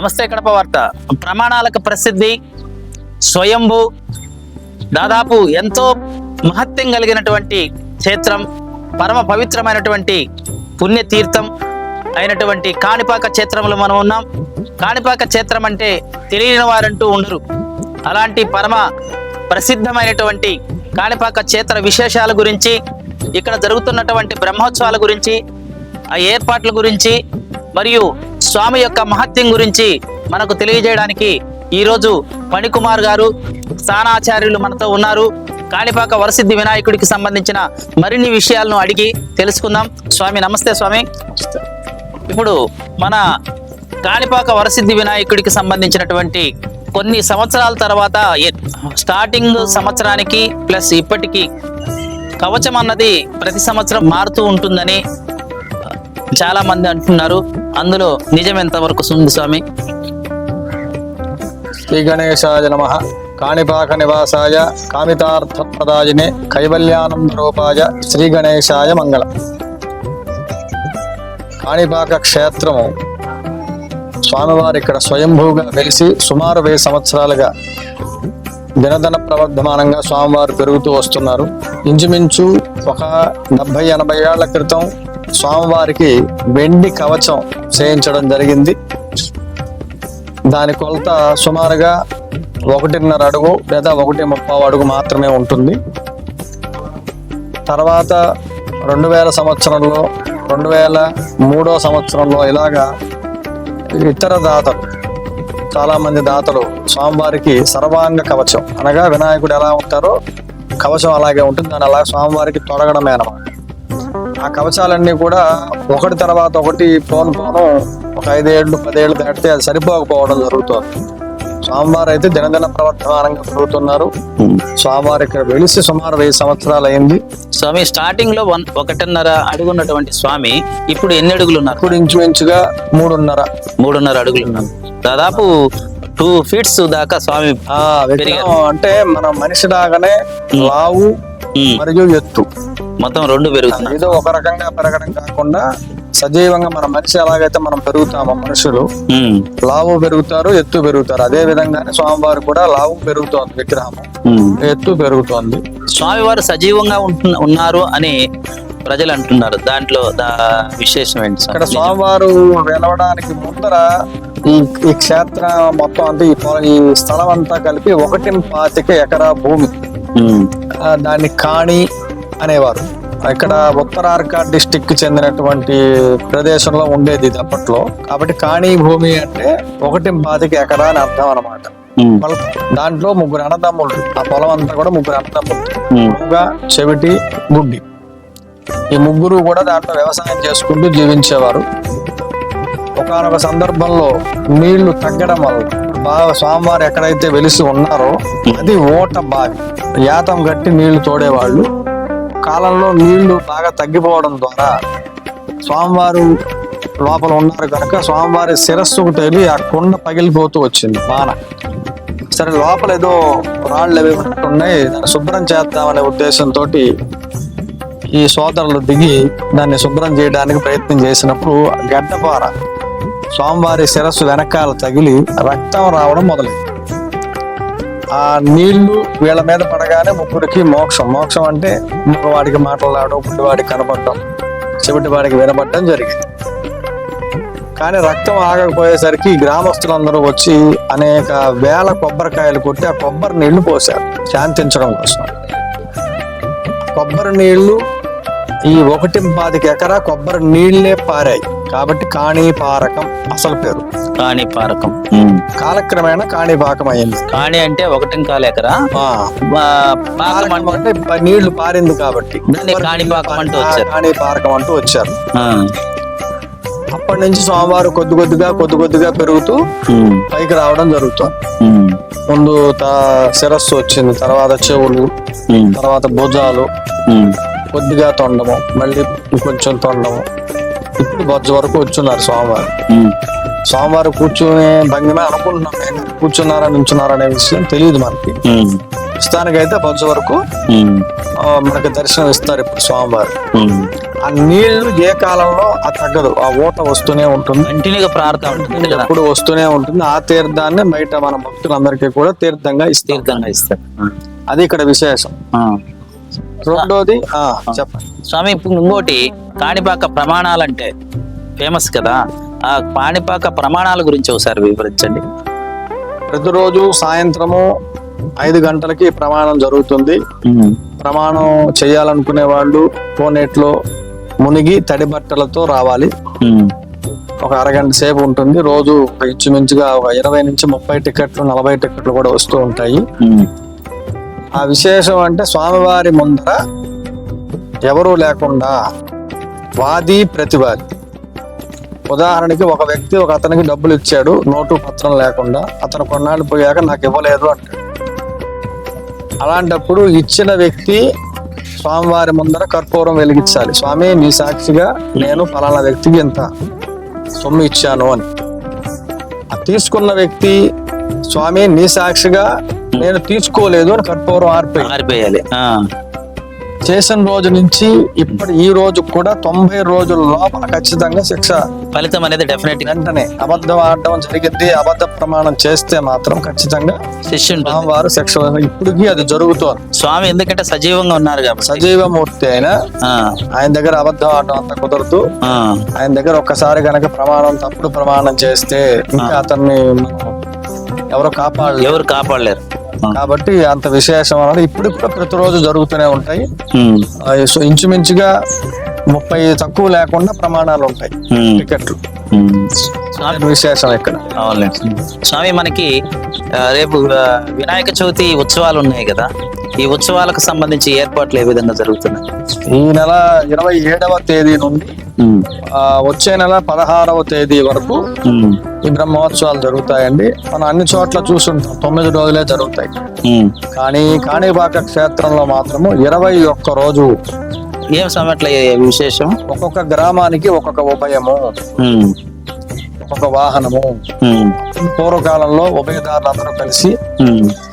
నమస్తే కడప వార్త. ప్రమాణాలకు ప్రసిద్ధి స్వయంభు దాదాపు ఎంతో మహత్యం కలిగినటువంటి క్షేత్రం పరమ పవిత్రమైనటువంటి పుణ్యతీర్థం అయినటువంటి కాణిపాక క్షేత్రంలో మనం ఉన్నాం. కాణిపాక క్షేత్రం అంటే తెలియని వారంటూ ఉండరు. అలాంటి పరమ ప్రసిద్ధమైనటువంటి కాణిపాక క్షేత్ర విశేషాల గురించి ఇక్కడ జరుగుతున్నటువంటి బ్రహ్మోత్సవాల గురించి ఆ ఏర్పాట్ల గురించి మరియు స్వామి యొక్క మహత్యం గురించి మనకు తెలియజేయడానికి ఈరోజు మణికుమార్ గారు స్థానాచార్యులు మనతో ఉన్నారు. కాణిపాక వరసిద్ధి వినాయకుడికి సంబంధించిన మరిన్ని విషయాలను అడిగి తెలుసుకుందాం. స్వామి నమస్తే స్వామి. ఇప్పుడు మన కాణిపాక వరసిద్ధి వినాయకుడికి సంబంధించినటువంటి కొన్ని సంవత్సరాల తర్వాత స్టార్టింగ్ సంవత్సరానికి ప్లస్ ఇప్పటికీ కవచం అన్నది ప్రతి సంవత్సరం మారుతూ ఉంటుందని చాలా మంది అంటున్నారు. అందులో నిజం ఎంతవరకు ఉంది స్వామి? శ్రీ గణేశాయ నమ. కాణిపాక నివాసాయ కామితార్థప్రదాయినే కైవల్యానంద రూపాయ శ్రీ గణేశాయ మంగళం. కాణిపాక క్షేత్రము స్వామివారు ఇక్కడ స్వయంభూగా వెలిసి సుమారు వెయ్యి సంవత్సరాలుగా దినదన ప్రవర్ధమానంగా స్వామివారు పెరుగుతూ వస్తున్నారు. ఇంచుమించు ఒక డెబ్బై ఎనభై ఏళ్ళ క్రితం స్వామివారికి వెండి కవచం చేయించడం జరిగింది. దాని కొలత సుమారుగా ఒకటిన్నర అడుగు లేదా ఒకటి ముప్పావు అడుగు మాత్రమే ఉంటుంది. తర్వాత రెండు వేల సంవత్సరంలో రెండు వేల మూడో సంవత్సరంలో ఇలాగా ఇతర దాతలు చాలా మంది దాతలు స్వామివారికి సర్వాంగ కవచం. అనగా వినాయకుడు ఎలా ఉంటారో కవచం అలాగే ఉంటుంది. దాని అలా స్వామివారికి తొడగడమే అనమాట ఆ కవచాలన్నీ కూడా ఒకటి తర్వాత ఒకటి పోను పోను ఒక ఐదేళ్ళు పదేళ్ళు దాటితే అది సరిపోకపోవడం జరుగుతుంది. స్వామివారు అయితే దినదిన ప్రవర్తమానంగా పెరుగుతున్నారు స్వామివారు ఇక్కడ వెలిసి సుమారు వెయ్యి సంవత్సరాలు అయింది. స్వామి స్టార్టింగ్లో వన్ ఒకటిన్నర అడుగున్నటువంటి స్వామి ఇప్పుడు ఎన్ని అడుగులు ఉన్నారు ఇప్పుడు ఇంచుమించుగా మూడున్నర. మూడున్నర అడుగులు ఉన్నారు దాదాపు టూ ఫీట్స్ దాకా స్వామి అంటే మన మనిషి లాగానే లావు మరియు ఎత్తు. మొత్తం రెండు పెరుగుతున్నారు. ఏదో ఒక రకంగా పెరగడం కాకుండా సజీవంగా మన మనిషి ఎలాగైతే మనం పెరుగుతామో మనుషులు లావు పెరుగుతారు ఎత్తు పెరుగుతారు. అదే విధంగానే స్వామివారు కూడా లావు పెరుగుతోంది విగ్రహం. ఎత్తు పెరుగుతోంది. స్వామివారు సజీవంగా ఉన్నారు అని ప్రజలు అంటున్నారు. దాంట్లో విశేషం ఏంటి ఇక్కడ స్వామి? స్వామివారు వెలవడానికి ముందర ఈ ఈ క్షేత్రం మొత్తం అంటే ఈ స్థలం అంతా కలిపి ఒకటి పాతిక ఎకరా భూమి. దాన్ని కాణి అనేవారు. ఇక్కడ ఉత్తర ఆర్కాడ్ డిస్టిక్కి చెందినటువంటి ప్రదేశంలో ఉండేది ఇది అప్పట్లో. కాబట్టి కాణి భూమి అంటే ఒకటి పాతిక ఎకరా అని అర్థం అనమాట దాంట్లో ముగ్గురు అన్నదమ్ములు ఆ పొలం అంతా కూడా ముగ్గురు అన్నదమ్ములు. చెవిటి గుడ్డి. ఈ ముగ్గురు కూడా దాంట్లో వ్యవసాయం చేసుకుంటూ జీవించేవారు. ఒకనొక సందర్భంలో నీళ్ళు తగ్గడం వల్ల బాగా స్వామివారు ఎక్కడైతే వెలిసి ఉన్నారో అది ఓట బావి. యాతం గట్టి నీళ్ళు తోడేవాళ్ళు. కాలంలో నీళ్ళు బాగా తగ్గిపోవడం ద్వారా స్వామివారు లోపల ఉన్నారు కనుక స్వామివారి శిరస్సుకు తగిలి ఆ కుండ పగిలిపోతూ వచ్చింది మాన సరే లోపల ఏదో రాళ్ళు అవి ఉన్నాయి దాన్ని శుభ్రం చేద్దామనే ఉద్దేశంతో ఈ సోదరులు దిగి దాన్ని శుభ్రం చేయడానికి ప్రయత్నం చేసినప్పుడు గడ్డపార స్వామివారి శిరస్సు వెనకాల తగిలి రక్తం రావడం మొదలైంది. ఆ నీళ్ళు వీళ్ళ మీద పడగానే ముగ్గురికి మోక్షం. మోక్షం అంటే వాడికి మాట్లాడడం కనబడటం కనపడటం చెవిటివాడికి వినబడటం జరిగింది. కానీ రక్తం ఆగకపోయేసరికి గ్రామస్తులందరూ వచ్చి అనేక వేల కొబ్బరికాయలు కొట్టి ఆ కొబ్బరి నీళ్ళు పోశారు శాంతించడం కోసం. కొబ్బరి నీళ్ళు ఈ ఒకటి పాతిక ఎకరా కొబ్బరి నీళ్ళే పారాయి. కాబట్టి కాణీపారకం అసలు పేరు. కాణి పారకం. ఉమ్. కాలక్రమేణా కాణిపాకం అయింది కాణి అంటే ఒకటి కాలు ఎకరా? ఆ, ఆ, పాకం పారకం అంటే నీళ్ళు పారింది కాబట్టి. కాణిపాకం అంటూ వచ్చారు. కాణిపారకం అంటూ వచ్చారు. అప్పటి నుంచి స్వామివారు కొద్ది కొద్దిగా కొద్ది కొద్దిగా పెరుగుతూ పైకి రావడం జరుగుతుంది. ముందు త- శిరస్సు వచ్చింది తర్వాత చెవులు తర్వాత భుజాలు. కొద్దిగా తొండము మళ్ళీ కొంచెం తొండము ఇప్పుడు బొజ్జ వరకు వచ్చున్నారు స్వామివారు. ఉమ్, స్వామివారు కూర్చునే భంగిమే అనుకుంటున్నాం. కూర్చున్నారా నించున్నారా అనే విషయం తెలియదు మనకి. ప్రస్తుతానికైతే బొజ్జ వరకు మనకి దర్శనం ఇస్తారు ఇప్పుడు స్వామివారు. ఉమ్. ఆ నీళ్ళు ఏ కాలంలో ఆ తగ్గదు. ఆ ఊట వస్తూనే ఉంటుంది. కంటిన్యూగా ప్రార్థన ఉంటుంది ఎప్పుడు వస్తూనే ఉంటుంది. ఆ తీర్థాన్ని బయట మన భక్తులందరికీ కూడా తీర్థంగా తీర్థంగా ఇస్తారు. అది ఇక్కడ విశేషం. రెండోది ఆ చెప్పండి. స్వామి ఇప్పుడు ఇంకోటి కాణిపాక ప్రమాణాలంటే ఫేమస్ కదా? ఆ కాణిపాక ప్రమాణాల గురించి ఒకసారి వివరించండి. ప్రతిరోజు సాయంత్రము ఐదు గంటలకి ప్రమాణం జరుగుతుంది. ప్రమాణం చేయాలనుకునే వాళ్ళు కోనేట్లో మునిగి తడి బట్టలతో రావాలి. ఒక అరగంట సేపు ఉంటుంది. రోజు ఇంచుమించుగా ఒక ఇరవై నుంచి ముప్పై టికెట్లు నలభై టికెట్లు కూడా వస్తూ ఉంటాయి. ఆ విశేషం అంటే స్వామివారి ముందర ఎవరూ లేకుండా వాది ప్రతివాది. ఉదాహరణకి ఒక వ్యక్తి ఒక అతనికి డబ్బులు ఇచ్చాడు నోటు పత్రం లేకుండా అతను కొన్నాళ్ళు పోయాక నాకు ఇవ్వలేదు అంటాడు. అలాంటప్పుడు ఇచ్చిన వ్యక్తి స్వామివారి ముందర కర్పూరం వెలిగించాలి. స్వామి మీ సాక్షిగా నేను ఫలానా వ్యక్తికి ఇంత సొమ్ము ఇచ్చాను అని. తీసుకున్న వ్యక్తి స్వామి నీ సాక్షిగా నేను తీసుకోలేదు అని కర్పూరం ఆర్పే మారిపోయాలి ఆ. చేసిన రోజు నుంచి ఇప్పటి ఈ రోజు కూడా తొంభై రోజుల లోపల ఖచ్చితంగా శిక్ష. ఫలితం అనేది డెఫినెట్గా వెంటనే అబద్ధం ఆడడం జరిగింది అబద్ధ ప్రమాణం చేస్తే మాత్రం ఖచ్చితంగా శిష్యు ఉంటుంది స్వామివారు శిక్ష ఇప్పటికీ అది జరుగుతోంది. స్వామి ఎందుకంటే సజీవంగా ఉన్నారు కాబట్టి. సజీవమూర్తి అయినా ఆ, ఆయన దగ్గర అబద్ధం ఆడడం అంత కుదరదు. ఆ, ఆయన దగ్గర ఒక్కసారి గనక ప్రమాణం తప్పుడు ప్రమాణం చేస్తే ఇంకా అతన్ని మనం ఎవరు కాపాడలేరు. ఎవరు కాపాడలేరు. కాబట్టి అంత విశేషం అన్నది ఇప్పుడు కూడా ప్రతిరోజు జరుగుతూనే ఉంటాయి. సో ఇంచుమించుగా ముప్పై తక్కువ లేకుండా ప్రమాణాలు ఉంటాయి. టికెట్లు. విశేషం ఇక్కడ. స్వామి మనకి రేపు వినాయక చవితి ఉత్సవాలు ఉన్నాయి కదా. ఈ ఉత్సవాలకు సంబంధించి ఏర్పాట్లు ఏ విధంగా జరుగుతున్నాయి? ఈ నెల ఇరవై ఏడవ తేదీ నుండి వచ్చే నెల పదహారవ తేదీ వరకు ఈ బ్రహ్మోత్సవాలు జరుగుతాయండి. మనం అన్ని చోట్ల చూసుంటాం తొమ్మిది రోజులే జరుగుతాయి. కానీ కాణిపాక క్షేత్రంలో మాత్రము ఇరవై ఒక్క రోజు ఏం ఏ విశేషం? ఒక్కొక్క గ్రామానికి ఒక్కొక్క ఉభయము ఒక్కొక్క వాహనము. పూర్వకాలంలో ఉభయదారులు అందరూ కలిసి.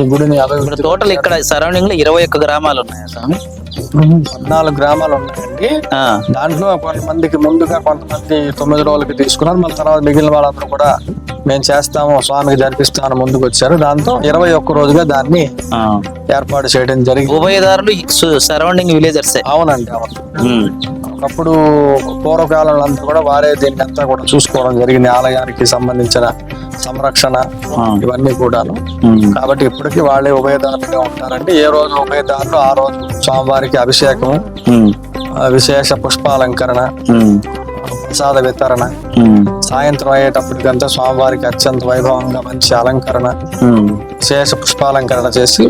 ఈ గుడిని అభివృద్ధి టోటల్ ఇక్కడ సరౌండింగ్లో ఇరవై ఒక్క గ్రామాలు ఉన్నాయి స్వామి? పద్నాలుగు గ్రామాలు ఉన్నాయండి. దాంట్లో కొంతమందికి ముందుగా కొంతమంది తొమ్మిది రోజులకి తీసుకున్నారు. మళ్ళీ తర్వాత మిగిలిన వాళ్ళందరూ కూడా మేము చేస్తాము స్వామికి జరిపిస్తామని ముందుకు వచ్చారు. దాంతో ఇరవై ఒక్క రోజుగా దాన్ని. ఏర్పాటు చేయడం జరిగింది. ఉభయదారులు సరౌండింగ్ విలేజర్స్ అవునండి అవును. ఒకప్పుడు పూర్వకాలంలో అంతా కూడా వారే దీన్ని అంతా కూడా చూసుకోవడం జరిగింది. ఆలయానికి సంబంధించిన సంరక్షణ ఇవన్నీ కూడాను. కాబట్టి ఇప్పటికీ వాళ్ళే ఉభయదారులుగా ఉంటారంటే ఏ రోజు ఉభయదారులు ఆ రోజు స్వామివారికి అభిషేకము విశేష పుష్పాలంకరణ ప్రసాద వితరణ. సాయంత్రం అయ్యేటప్పటికంతా స్వామివారికి అత్యంత వైభవంగా మంచి అలంకరణ విశేష పుష్పాలంకరణ చేసి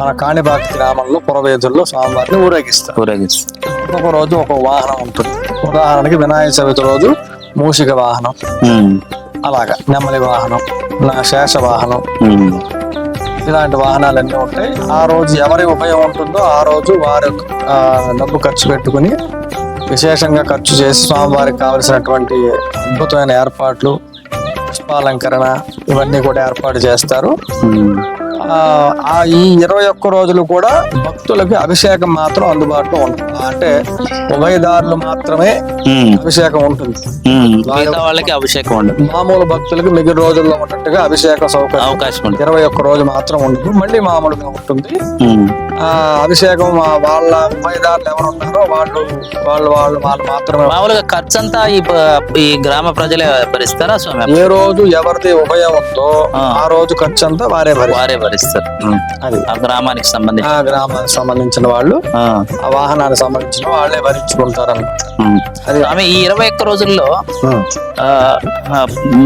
మన కాణిబాక్ గ్రామంలో పురవేదుల్లో స్వామివారిని ఊరేగిస్తారు. ఒక్కొక్క రోజు ఒక వాహనం ఉంటుంది. ఉదాహరణకి వినాయక చవితి రోజు మూషిక వాహనం. అలాగా నెమ్మలి వాహనం నా శేష వాహనం. ఇలాంటి వాహనాలన్నీ ఉంటాయి. ఆ రోజు ఎవరి ఉపయోగం ఉంటుందో ఆ రోజు వారు డబ్బు ఖర్చు పెట్టుకుని విశేషంగా ఖర్చు చేసి స్వామివారికి కావలసినటువంటి అద్భుతమైన ఏర్పాట్లు పుష్పాలంకరణ ఇవన్నీ కూడా ఏర్పాటు చేస్తారు. ఈ ఇరవై ఒక్క రోజులు కూడా భక్తులకి అభిషేకం మాత్రం అందుబాటులో ఉంటుంది. అంటే ఉభయదారులు మాత్రమే అభిషేకం ఉంటుంది. వాళ్ళకి అభిషేకం ఉండదు. మామూలు భక్తులకు మిగిలిన రోజుల్లో ఉన్నట్టుగా అభిషేక సౌకర్యం అవకాశం ఉండదు ఇరవై ఒక్క రోజు మాత్రం ఉండదు మళ్ళీ మామూలుగా ఉంటుంది. ఆ అభిషేకం వాళ్ళ ఉభయదారులు ఎవరు ఉన్నారో వాళ్ళు వాళ్ళు వాళ్ళు వాళ్ళు మాత్రమే మామూలుగా ఖర్చు అంతా ఈ గ్రామ ప్రజలే భరిస్తారా స్వామి? ఏ రోజు ఎవరిది ఉభయం ఉందో ఆ. రోజు ఖర్చు అంతా వారే భరి వారే భరిస్తారు. అది. ఆ గ్రామానికి సంబంధించి. ఆ గ్రామానికి సంబంధించిన వాళ్ళు ఆ. వాహనానికి సంబంధించిన వాళ్ళే భరించుకుంటారన్నమాట. ఉమ్. అది స్వామి ఈ ఇరవై ఒక్క రోజుల్లో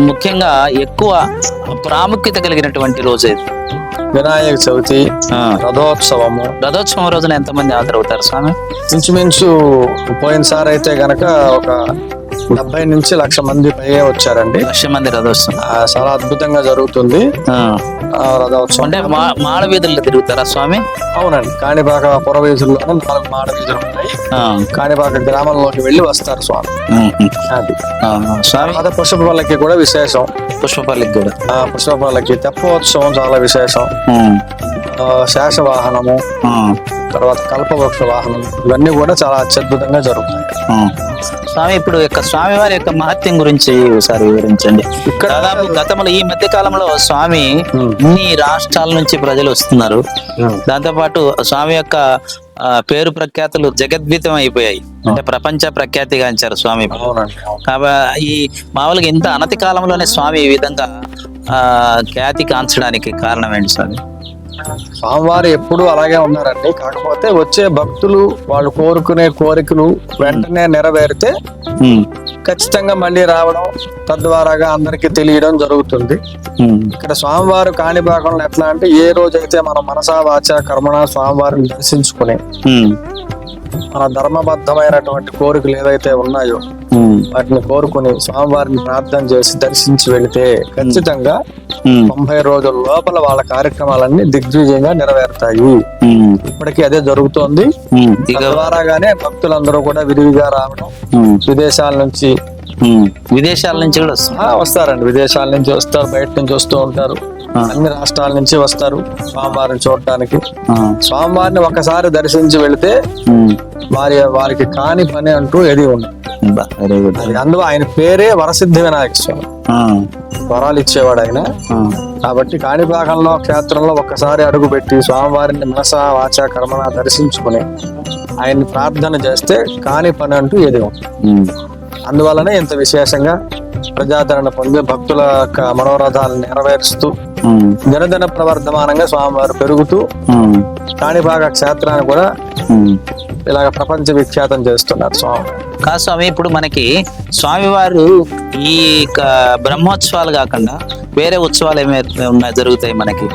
ముఖ్యంగా ఎక్కువ ప్రాముఖ్యత కలిగినటువంటి రోజు ఇది వినాయక చవితి. రథోత్సవము. రథోత్సవం రోజున ఎంతమంది హాజరవుతారు స్వామి? ఇంచుమించు పోయినసారి అయితే గనక ఒక డెబ్బై నుంచి లక్ష మంది పైగా వచ్చారండి. లక్ష మంది రథోత్సవం. చాలా అద్భుతంగా జరుగుతుంది. రథోత్సవం. అంటే మాడ వీధుల్లో తిరుగుతారా స్వామి? అవునండి. కాణిపాక పురవీధుల్లోనే నాలుగు మాడ వీధులు ఉన్నాయి ఆ. కాణిపాక గ్రామంలోకి వెళ్ళి వస్తారు స్వామి. అది. స్వామి? తర్వాత పుష్పపల్లకి కూడా విశేషం. పుష్పపల్లికి కూడా. ఆ పుష్పపల్లకి తెప్పోత్సవం చాలా విశేషం. శేషవాహనము ఆ, తర్వాత కల్పవృక్ష వాహనం ఇవన్నీ కూడా చాలా అత్యద్భుతంగా జరుగుతాయి. స్వామి ఇప్పుడు యొక్క స్వామివారి యొక్క మహత్యం గురించి ఒకసారి వివరించండి. ఇక్కడ దాదాపు గతంలో ఈ మధ్య కాలంలో స్వామి. అన్ని రాష్ట్రాల నుంచి ప్రజలు వస్తున్నారు. దాంతోపాటు స్వామి యొక్క పేరు ప్రఖ్యాతులు జగద్భీతం అయిపోయాయి. అంటే ప్రపంచ ప్రఖ్యాతిగాంచారు స్వామి. కాబట్టి ఈ మామూలుగా ఇంత అనతి కాలంలోనే స్వామి ఈ విధంగా ఆ ఖ్యాతి కాంచడానికి కారణం ఏంటి స్వామి? స్వామివారు ఎప్పుడూ అలాగే ఉన్నారండి. కాకపోతే వచ్చే భక్తులు వాళ్ళు కోరుకునే కోరికలు వెంటనే నెరవేరితే ఖచ్చితంగా మళ్ళీ రావడం తద్వారాగా అందరికీ తెలియడం జరుగుతుంది. ఇక్కడ స్వామివారు కాణిపాకంలో ఎట్లా అంటే ఏ రోజైతే మనం మనసా వాచ కర్మణ స్వామివారిని దర్శించుకుని మన ధర్మబద్ధమైనటువంటి కోరికలు ఏవైతే ఉన్నాయో వాటిని కోరుకుని స్వామివారిని ప్రార్థన చేసి దర్శించి వెళితే ఖచ్చితంగా తొంభై రోజుల లోపల వాళ్ళ కార్యక్రమాలన్నీ దిగ్విజయంగా నెరవేరుతాయి. ఇప్పటికీ అదే జరుగుతోంది. తద్వారాగానే భక్తులందరూ కూడా విరివిగా రావడం విదేశాల నుంచి విదేశాల నుంచి కూడా వస్తారండి. విదేశాల నుంచి వస్తారు బయట నుంచి వస్తూ ఉంటారు. అన్ని రాష్ట్రాల నుంచి వస్తారు స్వామివారిని చూడటానికి. స్వామివారిని ఒకసారి దర్శించి వెళితే వారి వారికి కాని పని అంటూ ఏది ఉండదు. వెరీ గుడ్ అందులో ఆయన పేరే వరసిద్ధి వినాయక స్వామి. వరాలు ఇచ్చేవాడు ఆయన. కాబట్టి కాణిపాకంలో క్షేత్రంలో ఒక్కసారి అడుగు పెట్టి స్వామివారిని మనస వాచ కర్మణ దర్శించుకుని ఆయన్ని ప్రార్థన చేస్తే కాని పని అంటూ ఏది అందువలనే ఇంత విశేషంగా ప్రజాదరణ పొంది భక్తుల యొక్క మనోరథాలను నెరవేరుస్తూ దినదిన ప్రవర్ధమానంగా స్వామివారు పెరుగుతూ కాణిపాక క్షేత్రాన్ని కూడా. ఇలాగ ప్రపంచ విఖ్యాతం చేస్తున్నారు స్వామి. కాదు స్వామి ఇప్పుడు మనకి స్వామివారు ఈ బ్రహ్మోత్సవాలు కాకుండా వేరే ఉత్సవాలు ఏమైతే ఉన్నాయి జరుగుతాయి మనకి?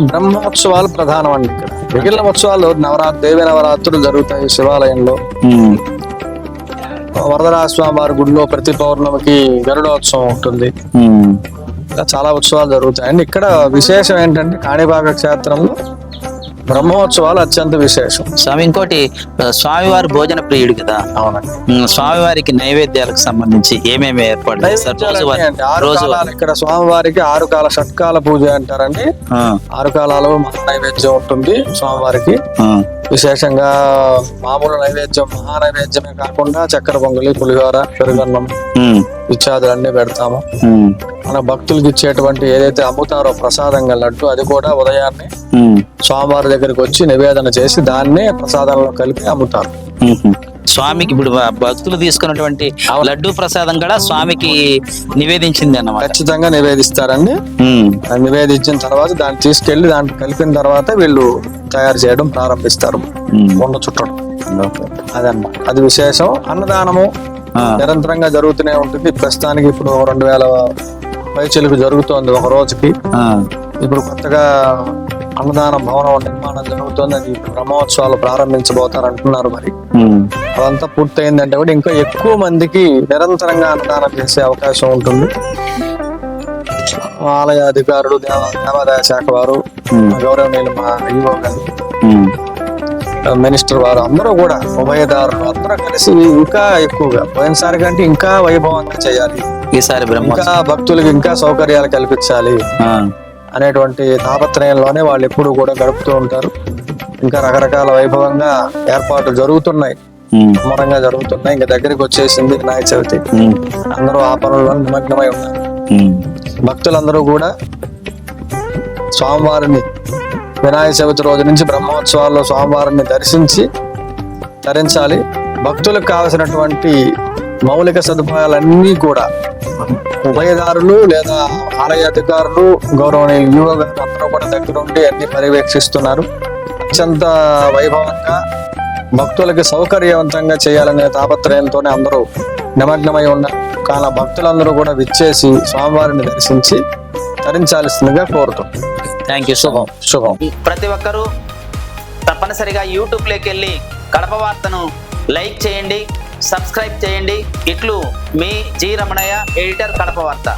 బ్రహ్మోత్సవాలు ప్రధానం అండి ఇక్కడ. మిగిలిన ఉత్సవాలు నవరాత్రి దేవి నవరాత్రులు జరుగుతాయి శివాలయంలో. వరదరాజ స్వామి వారి గుడిలో ప్రతి పౌర్ణమికి గరుడోత్సవం ఉంటుంది. ఇలా చాలా ఉత్సవాలు జరుగుతాయండి ఇక్కడ విశేషం ఏంటంటే కాణిపాక క్షేత్రంలో బ్రహ్మోత్సవాలు అత్యంత విశేషం. స్వామి ఇంకోటి స్వామివారు భోజన ప్రియుడు కదా? అవునండి. స్వామివారికి నైవేద్యాలకు సంబంధించి ఏమేమి ఏర్పాటు రోజు ఇక్కడ స్వామివారికి ఆరు కాల షట్కాల పూజ అంటారండి. ఆరు కాలాలు మహా నైవేద్యం ఉంటుంది స్వామివారికి. విశేషంగా మామూలు నైవేద్యం మహా నైవేద్యమే కాకుండా చక్కెర పొంగలి పులిహోర పెరుగన్నం. ఉమ్, ఇత్యాదులన్నీ పెడతాము మన భక్తులకు ఇచ్చేటువంటి ఏదైతే అమ్ముతారో ప్రసాదంగా లడ్డు అది కూడా ఉదయాన్నే స్వామివారి దగ్గరికి వచ్చి నివేదన చేసి దాన్నే ప్రసాదంలో కలిపి అమ్ముతారు. స్వామికి ఇప్పుడు భక్తులు తీసుకున్నటువంటి లడ్డు ప్రసాదం కూడా స్వామికి నివేదించింది అన్నమాట. ఖచ్చితంగా నివేదిస్తారండి. నివేదించిన తర్వాత దాన్ని తీసుకెళ్ళి దాంట్లో కలిపిన తర్వాత వీళ్ళు తయారు చేయడం ప్రారంభిస్తారు. వండ చుట్టడం. అదన్నమాట. అది విశేషం. అన్నదానము నిరంతరంగా జరుగుతూనే ఉంటుంది. ప్రస్తుతానికి ఇప్పుడు రెండు వేల పైచలకు జరుగుతోంది ఒక రోజుకి. ఇప్పుడు కొత్తగా అన్నదాన భవనం నిర్మాణం జరుగుతోంది. అది బ్రహ్మోత్సవాలు ప్రారంభించబోతారు అంటున్నారు మరి అదంతా పూర్తయిందంటే కూడా ఇంకా ఎక్కువ మందికి నిరంతరంగా అన్నదానం చేసే అవకాశం ఉంటుంది. ఆలయ అధికారులు దేవ దేవాదాయ శాఖ వారు గౌరవనీయులు మా ఈవో గారు. మినిస్టర్ వారు అందరూ కూడా ఉభయదారులు అందరూ కలిసి ఇంకా ఎక్కువగా పోయినసారి కంటే ఇంకా వైభవంగా చేయాలి. ఈసారి ఇంకా భక్తులకు ఇంకా సౌకర్యాలు కల్పించాలి అనేటువంటి తాపత్రయంలోనే వాళ్ళు ఎప్పుడు కూడా గడుపుతూ ఉంటారు. ఇంకా రకరకాల వైభవంగా ఏర్పాట్లు జరుగుతున్నాయి. ఉమ్, ముమ్మరంగా జరుగుతున్నాయి. ఇంకా దగ్గరికి వచ్చేసింది వినాయక చవితి. అందరూ ఆ పనుల్లో నిమగ్నమై ఉన్నారు. భక్తులందరూ కూడా స్వామివారిని వినాయక చవితి రోజు నుంచి బ్రహ్మోత్సవాల్లో స్వామివారిని దర్శించి ధరించాలి భక్తులకు కావలసినటువంటి మౌలిక సదుపాయాలన్నీ కూడా ఉభయదారులు లేదా ఆలయ అధికారులు గౌరవనీయ యువ అందరూ కూడా దగ్గరుండి అన్ని పర్యవేక్షిస్తున్నారు. అత్యంత వైభవంగా భక్తులకి సౌకర్యవంతంగా చేయాలనే తాపత్రయంతోనే అందరూ నిమగ్నమై ఉన్నారు కానీ భక్తులందరూ కూడా విచ్చేసి స్వామివారిని దర్శించి తరించాల్సిందిగా కోరుతాం థ్యాంక్ యూ శుభం శుభం ప్రతి ఒక్కరూ తప్పనిసరిగా యూట్యూబ్లోకి వెళ్ళి కడప వార్తను లైక్ చేయండి సబ్స్క్రైబ్ చేయండి. ఇట్లు మీ జి రమణయ్య ఎడిటర్ కడప వార్త.